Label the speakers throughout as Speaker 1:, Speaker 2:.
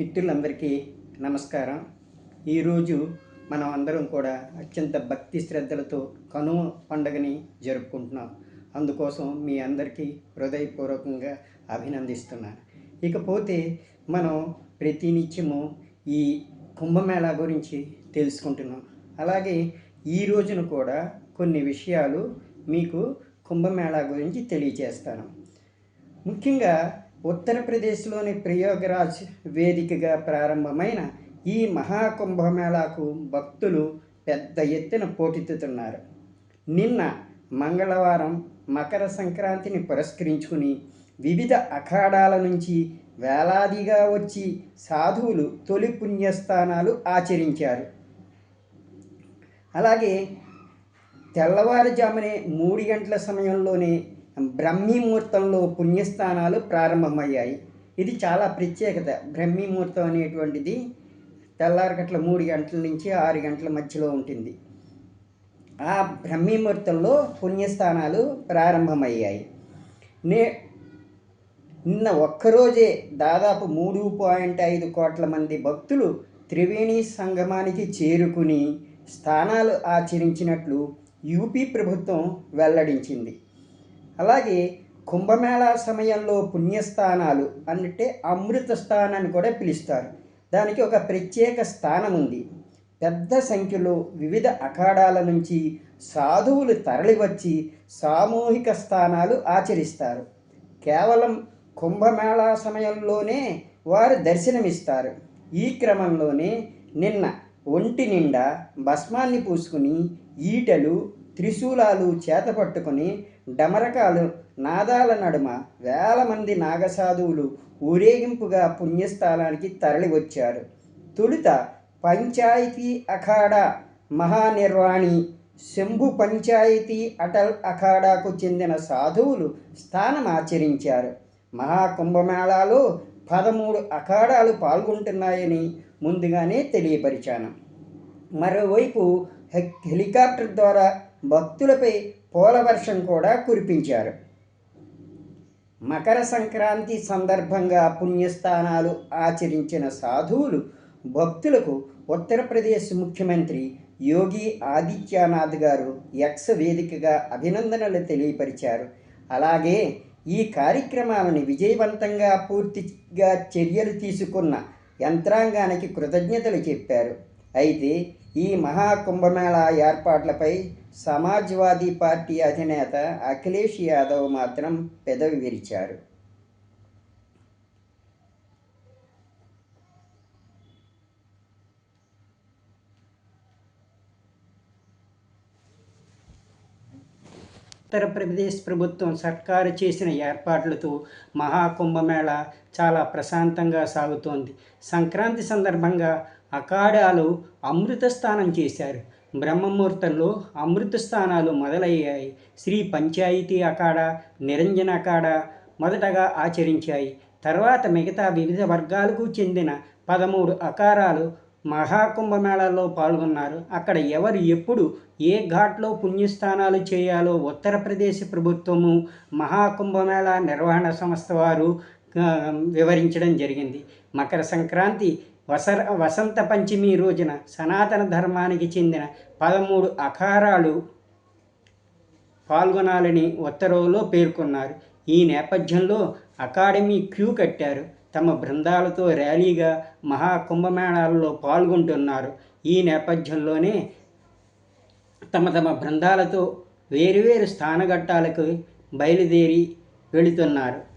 Speaker 1: మిత్రులందరికీ నమస్కారం. ఈరోజు మనం అందరం కూడా అత్యంత భక్తి శ్రద్ధలతో కనుమ పండుగని జరుపుకుంటున్నాం. అందుకోసం మీ అందరికీ హృదయపూర్వకంగా అభినందిస్తున్నాను. ఇకపోతే మనం ప్రతినిత్యము ఈ కుంభమేళా గురించి తెలుసుకుంటున్నాం. అలాగే ఈ రోజున కూడా కొన్ని విషయాలు మీకు కుంభమేళా గురించి తెలియజేస్తాను. ముఖ్యంగా ఉత్తరప్రదేశ్లోని ప్రయోగరాజ్ వేదికగా ప్రారంభమైన ఈ మహాకుంభమేళాకు భక్తులు పెద్ద ఎత్తున పోటెత్తుతున్నారు. నిన్న మంగళవారం మకర సంక్రాంతిని పురస్కరించుకుని వివిధ అఖాడాల నుంచి వేలాదిగా వచ్చి సాధువులు తొలి పుణ్యస్థానాలు ఆచరించారు. అలాగే తెల్లవారుజామునే మూడు గంటల సమయంలోనే బ్రహ్మీముహూర్తంలో పుణ్యస్థానాలు ప్రారంభమయ్యాయి. ఇది చాలా ప్రత్యేకత. బ్రహ్మీముహూర్తం అనేటువంటిది తెల్లారగట్ల మూడు గంటల నుంచి ఆరు గంటల మధ్యలో ఉంటుంది. ఆ బ్రహ్మీముహూర్తంలో పుణ్యస్థానాలు ప్రారంభమయ్యాయి. నే నిన్న ఒక్కరోజే దాదాపు మూడు పాయింట్ ఐదు కోట్ల మంది భక్తులు త్రివేణి సంగమానికి చేరుకుని స్థానాలు ఆచరించినట్లు యూపీ ప్రభుత్వం వెల్లడించింది. అలాగే కుంభమేళా సమయంలో పుణ్యస్థానాలు అంటే అమృత స్థానాన్ని కూడా పిలుస్తారు. దానికి ఒక ప్రత్యేక స్థానం ఉంది. పెద్ద సంఖ్యలో వివిధ అఖాడాల నుంచి సాధువులు తరలివచ్చి సామూహిక స్థానాలు ఆచరిస్తారు. కేవలం కుంభమేళా సమయంలోనే వారు దర్శనమిస్తారు. ఈ క్రమంలోనే నిన్న ఒంటి నిండా భస్మాన్ని పూసుకుని ఈటలు త్రిశూలాలు చేతపట్టుకుని డమరకాలు నాదాల నడుమ వేల మంది నాగసాధువులు ఊరేగింపుగా పుణ్యస్థానానికి తరలివచ్చారు. తొలుత పంచాయతీ అఖాడా మహానిర్వాణి శంభు పంచాయతీ అటల్ అఖాడాకు చెందిన సాధువులు స్థానం ఆచరించారు మహాకుంభమేళాలో పదమూడు అఖాడాలు పాల్గొంటున్నాయని ముందుగానే తెలియపరిచాను. మరోవైపు హె- హెలికాప్టర్ ద్వారా భక్తులపై పోలవర్షం కూడా కురిపించారు. మకర సంక్రాంతి సందర్భంగా పుణ్యస్థానాలు ఆచరించిన సాధువులు భక్తులకు ఉత్తరప్రదేశ్ ముఖ్యమంత్రి యోగి ఆదిత్యనాథ్ గారు యక్ష వేదికగా అభినందనలు తెలియపరిచారు. అలాగే ఈ కార్యక్రమాలను విజయవంతంగా పూర్తిగా చర్యలు తీసుకున్న యంత్రాంగానికి కృతజ్ఞతలు చెప్పారు. అయితే ఈ మహాకుంభమేళా ఏర్పాట్లపై సమాజ్వాదీ పార్టీ అధినేత అఖిలేష్ యాదవ్ మాత్రం పెదవి విరిచారు. ఉత్తరప్రదేశ్ ప్రభుత్వం సర్కారు చేసిన ఏర్పాట్లతో మహాకుంభమేళ చాలా ప్రశాంతంగా సాగుతోంది. సంక్రాంతి సందర్భంగా అఖాడాలు అమృత స్నానం చేశారు. బ్రహ్మముహూర్తంలో అమృత స్థానాలు మొదలయ్యాయి. శ్రీ పంచాయతీ అఖాడ నిరంజన అఖాడ మొదటగా ఆచరించాయి. తర్వాత మిగతా వివిధ వర్గాలకు చెందిన పదమూడు అకారాలు మహాకుంభమేళాలో పాల్గొన్నారు. అక్కడ ఎవరు ఎప్పుడు ఏ ఘాట్లో పుణ్యస్థానాలు చేయాలో ఉత్తరప్రదేశ్ ప్రభుత్వము మహాకుంభమేళా నిర్వహణ సంస్థ వారు వివరించడం జరిగింది. మకర సంక్రాంతి వసర వసంత పంచమి రోజున సనాతన ధర్మానికి చెందిన పదమూడు అఖారాలు పాల్గొనాలని ఉత్తర్వులో పేర్కొన్నారు. ఈ నేపథ్యంలో అకాడమీ క్యూ కట్టారు. తమ బృందాలతో ర్యాలీగా మహాకుంభమేళాలలో పాల్గొంటున్నారు. ఈ నేపథ్యంలోనే తమ తమ బృందాలతో వేరువేరు స్థానఘట్టాలకు బయలుదేరి వెళుతున్నారు.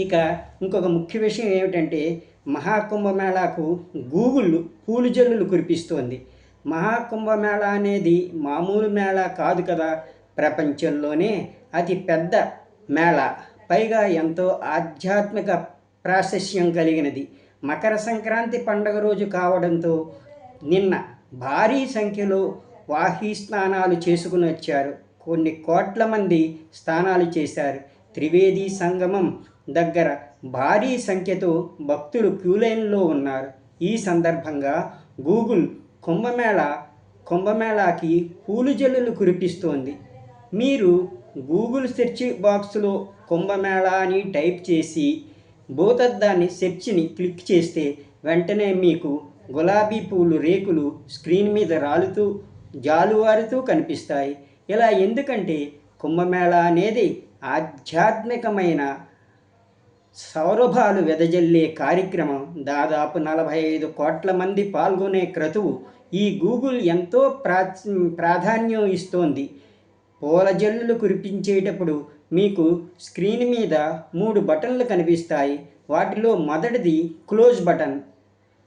Speaker 1: ఇక ఇంకొక ముఖ్య విషయం ఏమిటంటే మహాకుంభమేళాకు గూగుల్ పూలు జల్లులు కురిపిస్తోంది. మహాకుంభమేళా అనేది మామూలు మేళా కాదు కదా. ప్రపంచంలోనే అతి పెద్ద మేళ. పైగా ఎంతో ఆధ్యాత్మిక ప్రాశస్యం కలిగినది. మకర సంక్రాంతి పండుగ రోజు కావడంతో నిన్న భారీ సంఖ్యలో వాహీ స్నానాలు చేసుకుని వచ్చారు. కొన్ని కోట్ల మంది స్నానాలు చేశారు. త్రివేది సంగమం దగ్గర భారీ సంఖ్యతో భక్తులు క్యూలైన్లో ఉన్నారు. ఈ సందర్భంగా గూగుల్ కుంభమేళ కుంభమేళాకి పూలు జల్లులు కురిపిస్తోంది. మీరు గూగుల్ సెర్చ్ బాక్స్లో కుంభమేళా అని టైప్ చేసి భూతద్దాన్ని సెర్చ్ని క్లిక్ చేస్తే వెంటనే మీకు గులాబీ పూలు రేకులు స్క్రీన్ మీద రాలుతూ జాలువారుతూ కనిపిస్తాయి. ఇలా ఎందుకంటే కుంభమేళ అనేది ఆధ్యాత్మికమైన సౌరభాలు వెదజల్లే కార్యక్రమం దాదాపు నలభై ఐదు కోట్ల మంది పాల్గొనే క్రతువు ఈ గూగుల్ ఎంతో ప్రా ప్రాధాన్యం ఇస్తోంది. పూల జల్లులు కురిపించేటప్పుడు మీకు స్క్రీన్ మీద మూడు బటన్లు కనిపిస్తాయి. వాటిలో మొదటిది క్లోజ్ బటన్.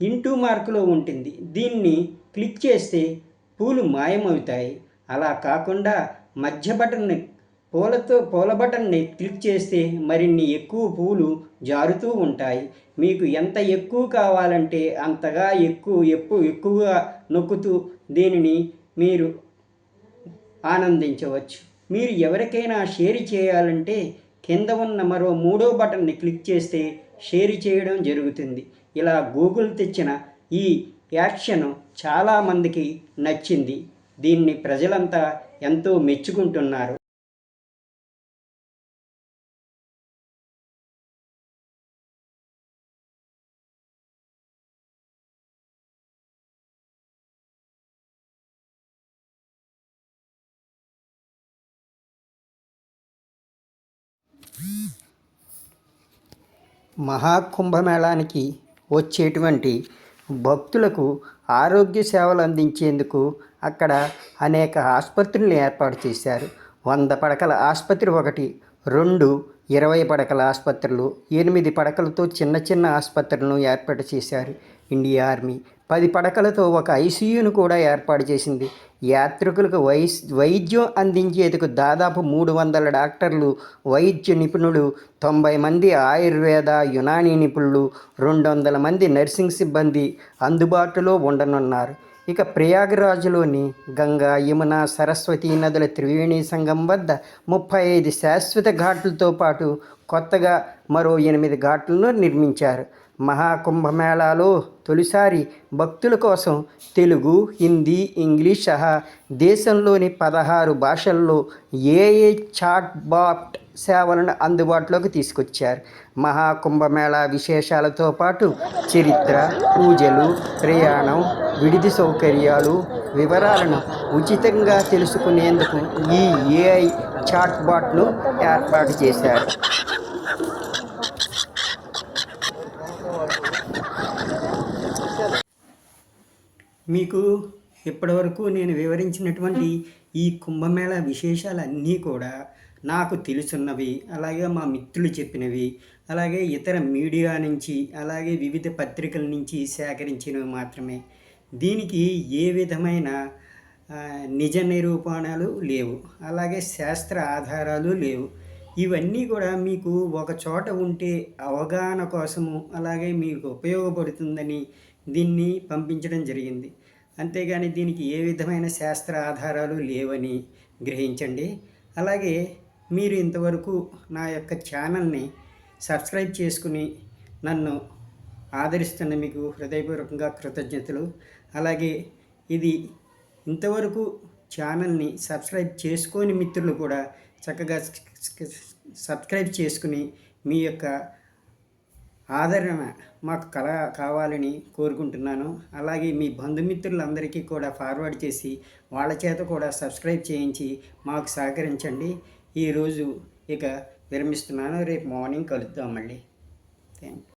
Speaker 1: ఇంటూ మార్కులో ఉంటుంది. దీన్ని క్లిక్ చేస్తే పూలు మాయమవుతాయి. అలా కాకుండా మధ్య బటన్ని పూలతో పూల బటన్ని క్లిక్ చేస్తే మరిన్ని ఎక్కువ పూలు జారుతూ ఉంటాయి. మీకు ఎంత ఎక్కువ కావాలంటే అంతగా ఎక్కువ ఎక్కువ ఎక్కువగా నొక్కుతూ దీనిని మీరు ఆనందించవచ్చు. మీరు ఎవరికైనా షేర్ చేయాలంటే కింద ఉన్న మరో మూడో బటన్ని క్లిక్ చేస్తే షేర్ చేయడం జరుగుతుంది. ఇలా గూగుల్ తెచ్చిన ఈ యాక్షన్ చాలామందికి నచ్చింది. దీన్ని ప్రజలంతా ఎంతో మెచ్చుకుంటున్నారు. మహాకుంభమేళానికి వచ్చేటువంటి భక్తులకు ఆరోగ్య సేవలు అందించేందుకు అక్కడ అనేక ఆసుపత్రులను ఏర్పాటు చేశారు. వంద పడకల ఆసుపత్రి ఒకటి రెండు ఇరవై పడకల ఆసుపత్రులు ఎనిమిది పడకలతో చిన్న చిన్న ఆసుపత్రులను ఏర్పాటు చేశారు. ఇండియా ఆర్మీ పది పడకలతో ఒక ఐసీయూను కూడా ఏర్పాటు చేసింది. యాత్రికులకు వైస్ వైద్యం అందించేందుకు దాదాపు మూడు వందల డాక్టర్లు వైద్య నిపుణులు తొంభై మంది ఆయుర్వేద యునానీ నిపుణులు రెండు వందల మంది నర్సింగ్ సిబ్బంది అందుబాటులో ఉండనున్నారు. ఇక ప్రయాగరాజులోని గంగా యమున సరస్వతి నదుల త్రివేణి సంఘం వద్ద ముప్పై ఐదు శాశ్వత ఘాట్లతో పాటు కొత్తగా మరో ఎనిమిది ఘాట్లను నిర్మించారు. మహాకుంభమేళాలో తొలిసారి భక్తుల కోసం తెలుగు హిందీ ఇంగ్లీష్ సహా దేశంలోని పదహారు భాషల్లో ఏఏ చాట్ బాట్ సేవలను అందుబాటులోకి తీసుకొచ్చారు. మహాకుంభమేళా విశేషాలతో పాటు చరిత్ర పూజలు ప్రయాణం విడిది సౌకర్యాలు వివరాలను ఉచితంగా తెలుసుకునేందుకు ఈ ఏఐ చాట్బాట్ను ఏర్పాటు చేశారు. మీకు ఇప్పటివరకు నేను వివరించినటువంటి ఈ కుంభమేళ విశేషాలన్నీ కూడా నాకు తెలుసున్నవి అలాగే మా మిత్రులు చెప్పినవి అలాగే ఇతర మీడియా నుంచి అలాగే వివిధ పత్రికల నుంచి సేకరించినవి మాత్రమే. దీనికి ఏ విధమైన నిజ నిరూపణలు లేవు అలాగే శాస్త్ర ఆధారాలు లేవు. ఇవన్నీ కూడా మీకు ఒక చోట ఉంటే అవగాహన కోసము అలాగే మీకు ఉపయోగపడుతుందని దీన్ని పంపించడం జరిగింది. అంతేగాని దీనికి ఏ విధమైన శాస్త్ర ఆధారాలు లేవని గ్రహించండి. అలాగే మీరు ఇంతవరకు నా యొక్క ఛానల్ని సబ్స్క్రైబ్ చేసుకుని నన్ను ఆదరిస్తున్న మీకు హృదయపూర్వకంగా కృతజ్ఞతలు. అలాగే ఇది ఇంతవరకు ఛానల్ని సబ్స్క్రైబ్ చేసుకోని మిత్రులు కూడా చక్కగా సబ్స్క్రైబ్ చేసుకుని మీ యొక్క ఆదరణ మాకు కల కావాలని కోరుకుంటున్నాను. అలాగే మీ బంధుమిత్రులందరికీ కూడా ఫార్వర్డ్ చేసి వాళ్ళ చేత కూడా సబ్స్క్రైబ్ చేయించి మాకు సహకరించండి. ఈరోజు ఇక విరమిస్తున్నాను. రేపు మార్నింగ్ కలుద్దాం మళ్ళీ.